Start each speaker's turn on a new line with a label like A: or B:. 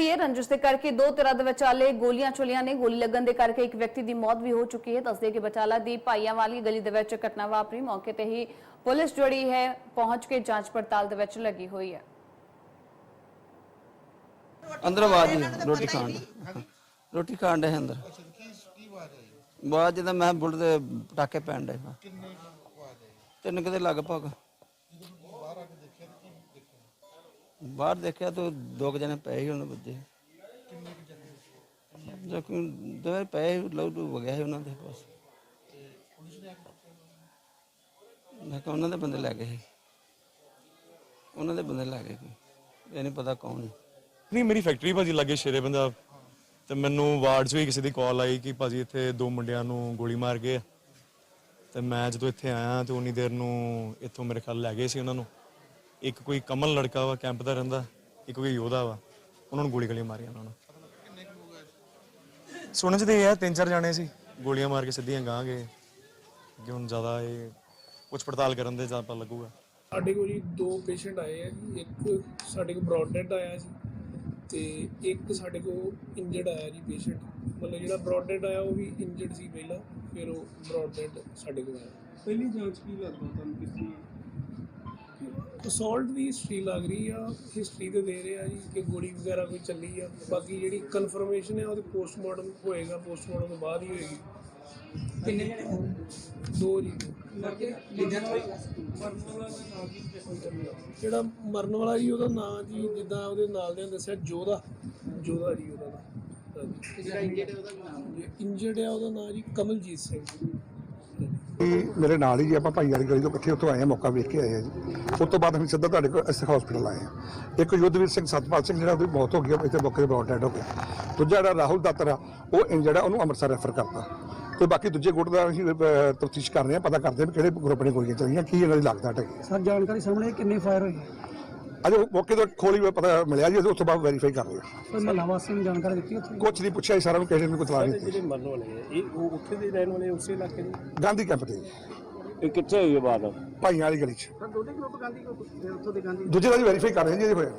A: ਹੋਈ ਹੈ। ਰੰਜਿਸ਼ ਦੇ ਕਰਕੇ ਦੋ ਧਿਰਾਂ ਦੇ ਵਿਚਾਲੇ ਗੋਲੀਆਂ ਚੁਲੀਆਂ ਨੇ। ਗੋਲੀ ਲੱਗਣ ਦੇ ਕਰਕੇ ਇੱਕ ਵਿਅਕਤੀ ਦੀ ਮੌਤ ਵੀ ਹੋ ਚੁੱਕੀ ਹੈ। ਦੱਸਦੇ ਕਿ ਬਟਾਲਾ ਦੀ ਭਾਈਆਂ ਵਾਲੀ ਗਲੀ ਦੇ ਵਿੱਚ ਘਟਨਾ ਵਾਪਰੀ। ਮੌਕੇ ਤੇ ਹੀ ਪੁਲਿਸ ਜਿਹੜੀ ਹੈ, ਪਹੁੰਚ ਕੇ ਜਾਂਚ ਪੜਤਾਲ ਦੇ ਵਿੱਚ ਲੱਗੀ ਹੋਈ ਹੈ।
B: ਅੰਦਰ ਆਵਾਜ਼ ਹੀ ਰੋਟੀ ਖਾਣ ਦਾ। ਰੋਟੀ ਖਾਣ ਦੇ ਅੰਦਰ। ਬਾਅਦ ਜਦੋਂ ਮੈਂ ਬੁੱਢ ਦੇ ਪਟਾਕੇ ਪੈਣ ਦੇ ਤਿੰਨ ਕਿਤੇ ਲੱਗ ਬਾਹਰ ਦੇਖਿਆ ਤਾਂ ਦੋ ਕੁ ਜਣੇ ਪਏ ਸੀ ਉਹਨਾਂ ਵੱਜੇ ਜ਼ਖਮ ਦੋਵੇਂ ਪਏ ਸੀ, ਲਹੂ ਲੂ ਵਗਿਆ ਸੀ ਉਹਨਾਂ ਦੇ ਬਸ। ਮੈਂ ਕਿਹਾ ਉਹਨਾਂ ਦੇ ਬੰਦੇ ਲੈ ਗਏ ਸੀ। ਉਹਨਾਂ ਦੇ ਬੰਦੇ ਲੈ ਗਏ ਕੋਈ ਇਹ ਨਹੀਂ ਪਤਾ ਕੌਣ ਹੈ।
C: ਨਹੀਂ ਮੇਰੀ ਫੈਕਟਰੀ ਭਾਜੀ ਲੱਗੇ ਸ਼ੇਰੇ ਪੰਜਾਬ ਤੇ ਮੈਨੂੰ ਵਾਰਡ 'ਚ ਵੀ ਕਿਸੇ ਦੀ ਕਾਲ ਆਈ ਕਿ ਭਾਜੀ ਇੱਥੇ ਦੋ ਮੁੰਡਿਆਂ ਨੂੰ ਗੋਲੀ ਮਾਰ ਗਏ। ਆ। ਤੇ ਮੈਂ ਜਦੋਂ ਇੱਥੇ ਆਇਆ ਤੇ ਉਨੀ ਦੇਰ ਨੂੰ ਇੱਥੋਂ ਮੇਰੇ ਖਿਆਲ ਲੈ ਗਏ ਸੀ ਉਹਨਾਂ ਨੂੰ। ਇੱਕ ਕੋਈ ਕਮਲ ਲੜਕਾ ਵਾ ਕੈਂਪ ਦਾ ਰਹਿੰਦਾ ਇੱਕ ਕੋਈ ਯੋਧਾ ਵਾ ਉਹਨਾਂ ਨੂੰ ਗੋਲੀ ਗਲੀ ਮਾਰੀਆਂ ਉਹਨਾਂ ਨੂੰ। ਸੁਣਨ ਚ ਤੇ ਇਹ ਆ ਤਿੰਨ ਚਾਰ ਜਾਣੇ ਸੀ ਗੋਲੀਆਂ ਮਾਰ ਕੇ ਸਿੱਧੀਆਂ ਗਾਂ ਗਏ। ਕਿ ਹੁਣ ਜ਼ਿਆਦਾ ਇਹ ਪੁੱਛ ਪੜਤਾਲ ਕਰਨ ਦੇ ਜ਼ਿਆਦਾ ਪਤਾ ਲੱਗੂਗਾ।
D: ਸਾਡੇ ਕੋਲ ਜੀ ਦੋ ਪੇਸ਼ੈਂਟ ਆਏ ਆ ਜੀ ਇੱਕ ਸਾਡੇ ਕੋਲ ਬ੍ਰੌਡ ਡੈਡ ਆਇਆ ਸੀ ਤੇ ਇੱਕ ਸਾਡੇ ਕੋਲ ਇੰਜਰਡ ਆਇਆ ਜੀ ਪੇਸ਼ੈਂਟ। ਮਤਲਬ ਜਿਹੜਾ ਬ੍ਰੌਡ ਡੈਡ ਆਇਆ ਉਹ ਵੀ ਇੰਜਰਡ ਸੀ ਪਹਿਲਾਂ ਫਿਰ ਉਹ ਬ੍ਰੌਡ ਡੈਡ ਸਾਡੇ ਕੋਲ ਆਇਆ।
E: ਪਹਿਲੀ ਜਾਂਚ ਕੀ ਲੱਗਦਾ ਤੁਹਾਨੂੰ ਕਿਸੇ
D: ਅਸੌਲਟ ਦੀ ਹਿਸਟਰੀ ਲੱਗ ਰਹੀ ਆ ਹਿਸਟਰੀ ਤੇ ਦੇ ਰਹੇ ਜੀ ਕਿ ਗੋਲੀ ਵਗੈਰਾ ਕੋਈ ਚੱਲੀ ਆ। ਬਾਕੀ ਜਿਹੜੀ ਕਨਫਰਮੇਸ਼ਨ ਹੈ ਉਹਦੇ ਪੋਸਟਮਾਰਟਮ ਹੋਏਗਾ ਪੋਸਟਮਾਰਟਮ ਤੋਂ ਬਾਅਦ ਹੀ ਹੋਏਗੀ।
E: ਕਿੰਨੇ ਜਣੇ
D: ਦੋ ਜੀ।
E: ਵਾਲਾ ਦਾ ਨਾਮ ਦੱਸੋ
D: ਜਿਹੜਾ ਮਰਨ ਵਾਲਾ ਜੀ ਉਹਦਾ ਨਾਂ ਜੀ ਜਿੱਦਾਂ ਉਹਦੇ ਨਾਲ ਦੇ ਦੱਸਿਆ ਜੋਧਾ। ਜੋਧਾ ਜੀ ਉਹਦਾ ਨਾਂ
E: ਜਿਹੜਾ ਇੰਜਰਡ ਉਹਦਾ ਨਾਮ?
D: ਆ ਉਹਦਾ ਨਾਂ ਜੀ ਕਮਲਜੀਤ ਸਿੰਘ।
F: ਇਹ ਮੇਰੇ ਨਾਲ ਹੀ ਜੀ ਆਪਾਂ ਭਾਈ ਵਾਲੀ ਗਲੀ ਤੋਂ ਇਕੱਠੇ ਉੱਥੋਂ ਆਏ ਆ ਮੌਕਾ ਵੇਖ ਕੇ ਆਏ ਆ ਜੀ। ਉਸ ਤੋਂ ਬਾਅਦ ਅਸੀਂ ਸਿੱਧਾ ਤੁਹਾਡੇ ਕੋਲ ਇਸ ਹਸਪੀਟਲ ਆਏ ਆ। ਇੱਕ ਯੁੱਧਵੀਰ ਸਿੰਘ ਸਤਪਾਲ ਸਿੰਘ ਜਿਹੜਾ ਉਹਦੀ ਮੌਤ ਹੋ ਗਈ ਆ, ਇੱਥੇ ਮੌਕੇ ਤੇ ਬ੍ਰੌਡ ਡੈਡ ਹੋ ਗਿਆ। ਦੂਜਾ ਜਿਹੜਾ ਰਾਹੁਲ ਦਾਤਰ ਆ ਉਹ ਇੰਜਰਡ ਆ ਉਹਨੂੰ ਅੰਮ੍ਰਿਤਸਰ ਰੈਫਰ ਕਰਤਾ। ਤੇ ਬਾਕੀ ਦੂਜੇ ਗੁੱਟ ਦਾ ਅਸੀਂ ਤਫਤੀਸ਼ ਕਰ ਰਹੇ ਆ ਪਤਾ ਕਰਦੇ ਆ ਵੀ ਕਿਹੜੇ ਗਰੁੱਪ ਨੇ ਗੋਲੀਆਂ ਚਲਾਈਆਂ ਕੀ ਇਹਨਾਂ ਦੀ ਲੱਗਦਾ ਹੈਗੀ
E: ਸਰ ਜਾਣਕਾਰੀ ਸਾਹਮਣੇ ਕਿੰਨੇ ਫਾਇਰ ਹੋਏ
F: ਅਜੇ ਮੌਕੇ ਤੋਂ ਖੋਲੀ ਹੋਈ ਪਤਾ ਮਿਲਿਆ ਜੀ ਉਸ ਤੋਂ ਬਾਅਦ ਵੈਰੀਫਾਈ ਕਰ ਰਹੇ ਆ
E: ਸਰ ਮਹੱਲਾ ਵਾਸੀਆਂ ਨੂੰ ਜਾਣਕਾਰੀ ਦਿੱਤੀ ਉੱਥੇ?
F: ਕੁਛ ਨਹੀਂ ਪੁੱਛਿਆ ਜੀ ਸਾਰਾ ਨੂੰ ਕਿਸੇ ਨੇ ਕੋਈ ਤਲਾ ਨਹੀਂ ਦਿੱਤੀ
D: ਜਿਹੜੇ ਮਰਨ ਵਾਲੇ ਆ ਇਹ ਉਹ ਉੱਥੇ ਦੇ ਰਹਿਣ ਵਾਲੇ ਉਸੇ ਇਲਾਕੇ ਦੇ?
F: ਗਾਂਧੀ ਕੈਂਪ ਤੇ। ਜੀ,
G: ਇਹ ਕਿੱਥੇ ਹੋਈ ਹੈ ਬਾਤ?
F: ਭਾਈਆਂ ਵਾਲੀ ਗਲੀ 'ਚ।
E: ਸਰ ਦੋਨੇ ਗਰੁੱਪ ਗਾਂਧੀ ਉੱਥੋਂ ਦੇ ਗਾਂਧੀ
F: ਦੂਜੇ ਦਾ ਜੀ ਵੈਰੀਫਾਈ ਕਰ ਰਹੇ ਹਾਂ ਜੀ ਇਹਦੇ ਹੋਇਆ।